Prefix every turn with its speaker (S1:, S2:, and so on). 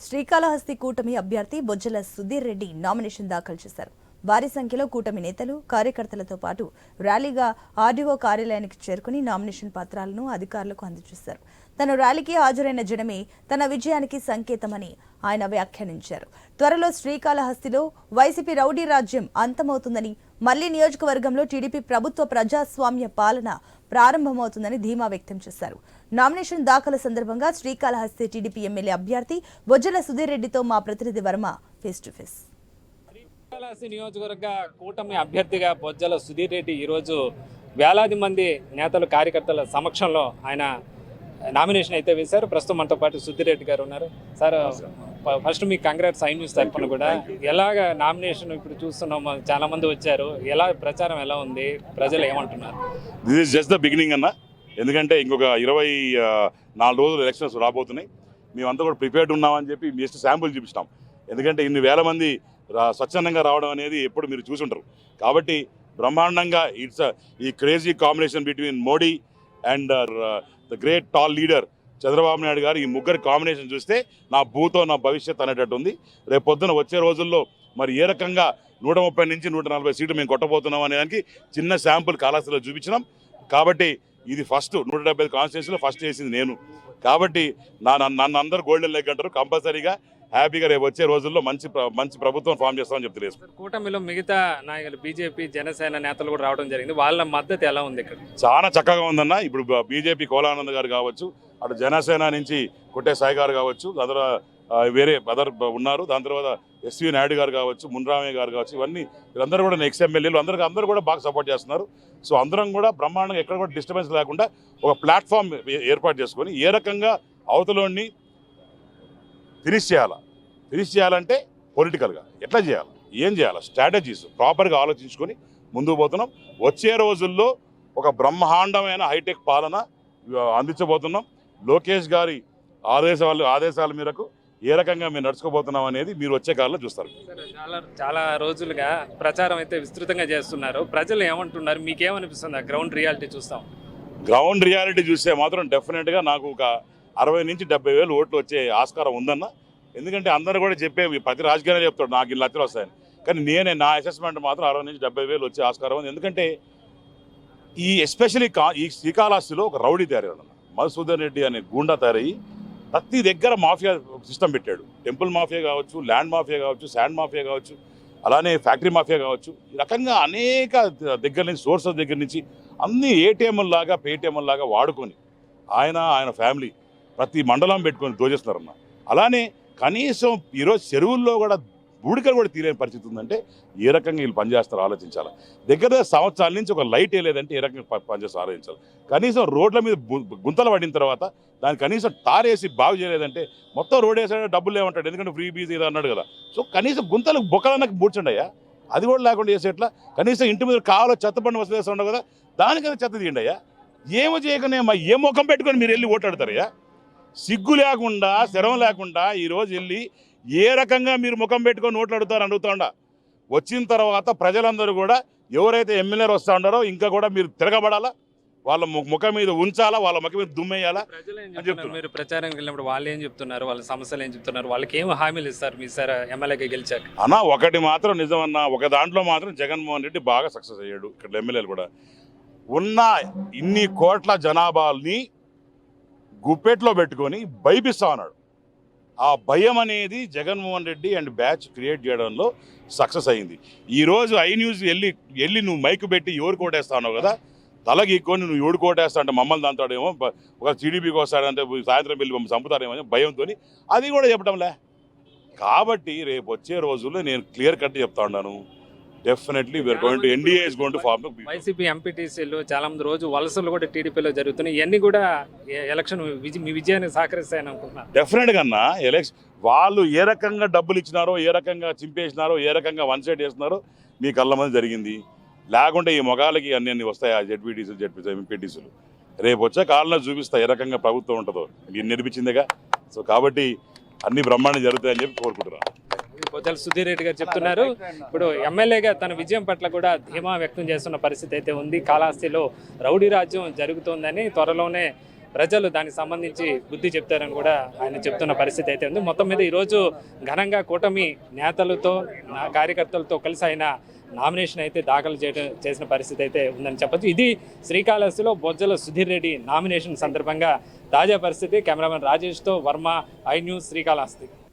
S1: శ్రీకాళహస్తి కూటమి అభ్యర్థి బొజ్జల సుధీర్ రెడ్డి నామినేషన్ దాఖలు చేశారు. భారీ సంఖ్యలో కూటమి నేతలు కార్యకర్తలతో పాటు ర్యాలీగా ఆర్డీఓ కార్యాలయానికి చేరుకుని నామినేషన్ పత్రాలను అధికారులకు అందజేశారు. తన ర్యాలీకి హాజరైన జనమే తన విజయానికి సంకేతమని ఆయన వ్యాఖ్యానించారు. త్వరలో శ్రీకాళహస్తిలో వైసీపీ రౌడీ రాజ్యం అంతమవుతుందని మళ్ళీ నియోజకవర్గంలో టీడీపీ ప్రభుత్వ ప్రజాస్వామ్య పాలన ప్రారంభమవుతుందని ధీమా వ్యక్తం చేశారు. నామినేషన్ దాఖలు సందర్భంగా శ్రీకాళహస్తి టీడీపీ ఎమ్మెల్యే అభ్యర్థి బొజ్జల సుధీర్ రెడ్డితో మా ప్రతినిధి Varma face to face.
S2: Srikalahasti నియోజకవర్గ కూటమి అభ్యర్థిగా బొజ్జల సుధీర్ రెడ్డి ఈరోజు వేలాది మంది నేతలు కార్యకర్తల సమక్షంలో ఆయన నామినేషన్ అయితే వేశారు. ప్రస్తుతం మనతో పాటు సుధీర్ రెడ్డి గారు ఉన్నారు. సార్ ఫస్ట్ మీ కంగ్రాట్స్ సైన్ న్యూస్ తరఫున కూడా ఎలాగ నామినేషన్ ఇప్పుడు చూస్తున్నాం చాలా మంది వచ్చారు. ఎలా ప్రచారం ఎలా ఉంది? ప్రజలు ఏమంటున్నారు?
S3: This is just the beginning అన్న. ఎందుకంటే ఇంకొక ఇరవై నాలుగు రోజులు ఎలక్షన్స్ రాబోతున్నాయి. మేమంతా కూడా ప్రిపేర్డ్ ఉన్నామని చెప్పి జస్ట్ శాంపుల్ చూపిస్తాం. ఎందుకంటే ఇన్ని వేల మంది స్వచ్ఛందంగా రావడం అనేది ఎప్పుడు మీరు చూసుంటారు. కాబట్టి బ్రహ్మాండంగా ఇట్స్ ఈ crazy combination between Modi and the great tall leader Chandrababu Naidu garu ఈ ముగ్గురి కాంబినేషన్ చూస్తే నా భూతో నా భవిష్యత్ అనేటట్టు ఉంది. రేపు పొద్దున వచ్చే రోజుల్లో మరి ఏ రకంగా నూట ముప్పై నుంచి నూట నలభై సీట్లు మేము కొట్టబోతున్నాం అనే దానికి చిన్న శాంపుల్ కాళాస్తిలో చూపించినాం. కాబట్టి ఇది ఫస్ట్ నూట డెబ్బై కాన్స్టిట్యూన్సీలో ఫస్ట్ చేసింది నేను. కాబట్టి నా నన్ను నన్ను అందరూ గోల్డెన్ లెగ్ అంటారు కంపల్సరీగా. హ్యాపీగా రేపు వచ్చే రోజుల్లో మంచి మంచి ప్రభుత్వం ఫామ్ చేస్తామని చెప్తే
S2: కూటమిలో మిగతా నాయకులు బీజేపీ జనసేన నేతలు కూడా రావడం జరిగింది. వాళ్ళ మద్దతు ఎలా ఉంది ఇక్కడ?
S3: చాలా చక్కగా ఉందన్న. ఇప్పుడు బీజేపీ కోలానంద్ గారు కావచ్చు అటు జనసేన నుంచి కొట్టే సాయి గారు కావచ్చు అదర్ ఆ, వేరే అదర్ ఉన్నారు. దాని తర్వాత ఎస్వి నాయుడు గారు కావచ్చు మున్రామయ్య గారు కావచ్చు ఇవన్నీ వీళ్ళందరూ కూడా నెక్స్ట్ ఎమ్మెల్యేలు. అందరూ అందరూ కూడా బాగా సపోర్ట్ చేస్తున్నారు. సో అందరం కూడా బ్రహ్మాండంగా ఎక్కడ కూడా డిస్టర్బెన్స్ లేకుండా ఒక ప్లాట్ఫామ్ ఏర్పాటు చేసుకొని ఏ రకంగా అవతలోని ఫినిష్ చేయాలా? ఫినిష్ చేయాలంటే పొలిటికల్గా. ఎట్లా చేయాలి? ఏం చేయాలి? స్ట్రాటజీస్ ప్రాపర్గా ఆలోచించుకొని ముందుకు పోతున్నాం. వచ్చే రోజుల్లో ఒక బ్రహ్మాండమైన హైటెక్ పాలన అందించబోతున్నాం. లోకేష్ గారి ఆదేశాలు ఆదేశాల మేరకు ఏ రకంగా మేము నడుచుకోబోతున్నాం అనేది మీరు వచ్చే కాలంలో చూస్తారు.
S2: చాలా చాలా రోజులుగా ప్రచారం అయితే విస్తృతంగా చేస్తున్నారు. ప్రజలు ఏమంటున్నారు? మీకేమనిపిస్తుంది ఆ గ్రౌండ్ రియాలిటీ చూస్తాం?
S3: గ్రౌండ్ రియాలిటీ చూస్తే మాత్రం డెఫినెట్గా నాకు ఒక అరవై నుంచి డెబ్బై వేలు ఓట్లు వచ్చే ఆస్కారం ఉందన్న. ఎందుకంటే అందరూ కూడా చెప్పే ప్రతి రాజకీయాలు చెప్తాడు నాకు ఇన్ని లక్షలు వస్తాయని. కానీ నేనే నా అసెస్మెంట్ మాత్రం అరవై నుంచి డెబ్బై వేలు వచ్చే ఆస్కారం ఉంది. ఎందుకంటే ఈ ఎస్పెషలీ కా ఈ శ్రీకాళహస్తిలో ఒక రౌడీ తయారయ్యాడు. మధుసూదన్ రెడ్డి అనే గూండా తయారయ్యి ప్రతి దగ్గర మాఫియా సిస్టమ్ పెట్టాడు. టెంపుల్ మాఫియా కావచ్చు ల్యాండ్ మాఫియా కావచ్చు శాండ్ మాఫియా కావచ్చు అలానే ఫ్యాక్టరీ మాఫియా కావచ్చు. ఈ రకంగా అనేక దగ్గర నుంచి సోర్సెస్ దగ్గర నుంచి అన్ని ఏటీఎంల లాగా పేటీఎంల లాగా వాడుకొని ఆయన ఆయన ఫ్యామిలీ ప్రతి మండలం పెట్టుకొని దోచేస్తున్నారన్న. అలానే కనీసం ఈరోజు చెరువుల్లో కూడా బూడికలు కూడా తీరేని పరిస్థితి ఉందంటే ఏ రకంగా వీళ్ళు పనిచేస్తారో ఆలోచించాలి. దగ్గర దగ్గర సంవత్సరాల నుంచి ఒక లైట్ వేయలేదంటే ఏ రకంగా ప- పనిచేస్తారో ఆలోచించాలి. కనీసం రోడ్ల మీద గుంతలు పడిన తర్వాత దాన్ని కనీసం టార్ వేసి బాగు చేయలేదంటే మొత్తం రోడ్ వేసాడే డబ్బులు ఏమంటాడు ఎందుకంటే ఫ్రీ బీజ్ ఏదో అన్నాడు కదా. సో కనీసం గుంతలు బొక్కలన్నకి బూడ్చండి అయ్యా. అది కూడా లేకుండా చేసేట్లా కనీసం ఇంటి మీద కావాలో చెత్త పండు వసతి ఉండవు కదా. దానికైనా చెత్త తీయండి అయ్యా. ఏమో చేయకనే ఏ ముఖం పెట్టుకొని మీరు వెళ్ళి ఓటాడతారయ్యా సిగ్గు లేకుండా శరం లేకుండా ఈరోజు వెళ్ళి ఏ రకంగా మీరు ముఖం పెట్టుకొని ఓట్లు అడుగుతారు అడుగుతాండా. వచ్చిన తర్వాత ప్రజలందరూ కూడా ఎవరైతే ఎమ్మెల్యేలు వస్తూ ఉన్నారో ఇంకా కూడా మీరు తిరగబడాలా? వాళ్ళ ముఖం మీద ఉంచాలా? వాళ్ళ ముఖం మీద దుమ్మేయాలా? చెప్తున్నారు.
S2: మీరు ప్రచారానికి వెళ్ళినప్పుడు వాళ్ళు ఏం చెప్తున్నారు? వాళ్ళ సమస్యలు ఏం చెప్తున్నారు? వాళ్ళకి ఏం హామీలు ఇస్తారు మీ సార్ ఎమ్మెల్యేగా గెలిచాక?
S3: అన్న ఒకటి మాత్రం నిజమన్నా ఒక దాంట్లో మాత్రం జగన్మోహన్ రెడ్డి బాగా సక్సెస్ అయ్యాడు ఇక్కడ ఎమ్మెల్యేలు కూడా. ఉన్న ఇన్ని కోట్ల జనాభాని గుప్పెట్లో పెట్టుకొని భయపిస్తా ఉన్నాడు. ఆ భయం అనేది Jaganmohan Reddy and batch create చేయడంలో సక్సెస్ అయింది. ఈరోజు ఐ న్యూస్ వెళ్ళి వెళ్ళి నువ్వు మైక్ పెట్టి ఎవరు కోటేస్తా కదా? తలకి ఎక్కువ నువ్వు ఎవడు కోటేస్తా అంటే మమ్మల్ని దాంతాడేమో ఒక టీడీపీకి వస్తాడంటే సాయంత్రం వెళ్ళి మమ్మల్ని చంపుతారేమో అని భయంతో అది కూడా చెప్పడంలే కాబట్టి రేపు వచ్చే రోజుల్లో నేను క్లియర్ కట్ చెప్తా ఉన్నాను. Definitely we're going to NDA is going to form
S2: YCP ఎంపీటీసీలు చాలా మంది రోజు వలసలు కూడా టీడీపీలో జరుగుతున్నాయి. ఇవన్నీ కూడా ఎలక్షన్ మీ విజయాన్ని సహకరిస్తాయని అనుకుంటున్నాను
S3: డెఫినెట్గా అన్న ఎలక్షన్ వాళ్ళు ఏ రకంగా డబ్బులు ఇచ్చినారో ఏ రకంగా చింపేసినారో ఏ రకంగా వన్ సైడ్ చేస్తున్నారో మీ కళ్ళ మంది జరిగింది. లేకుంటే ఈ మొగాలకి అన్ని అన్ని వస్తాయి? ఆ జెడ్పీటీసీలు జెడ్పీ ఎంపీటీసీలు రేపు వచ్చే కాలంలో చూపిస్తా ఏ రకంగా ప్రభుత్వం ఉంటుందో. మీరు నేర్పించిందిగా. సో కాబట్టి అన్ని బ్రహ్మాండం జరుగుతాయని చెప్పి కోరుకుంటున్నాను.
S2: పొద్దుల సుధీర్ రెడ్డి గారు చెప్తున్నారు. ఇప్పుడు ఎమ్మెల్యేగా తన విజయం పట్ల కూడా ధీమా వ్యక్తం చేస్తున్న పరిస్థితి అయితే ఉంది. కాళహస్తిలో రౌడీ రాజ్యం జరుగుతోందని త్వరలోనే ప్రజలు దానికి సంబంధించి బుద్ధి చెప్తారని కూడా ఆయన చెప్తున్న పరిస్థితి అయితే ఉంది. మొత్తం మీద ఈరోజు ఘనంగా కూటమి నేతలతో నా కార్యకర్తలతో కలిసి ఆయన నామినేషన్ అయితే దాఖలు చేయడం చేసిన పరిస్థితి అయితే ఉందని చెప్పొచ్చు. ఇది శ్రీకాళహస్తిలో బొజ్జల సుధీర్ రెడ్డి నామినేషన్ సందర్భంగా తాజా పరిస్థితి. కెమెరామెన్ రాజేష్తో వర్మ ఐ న్యూస్ శ్రీకాళహస్తి.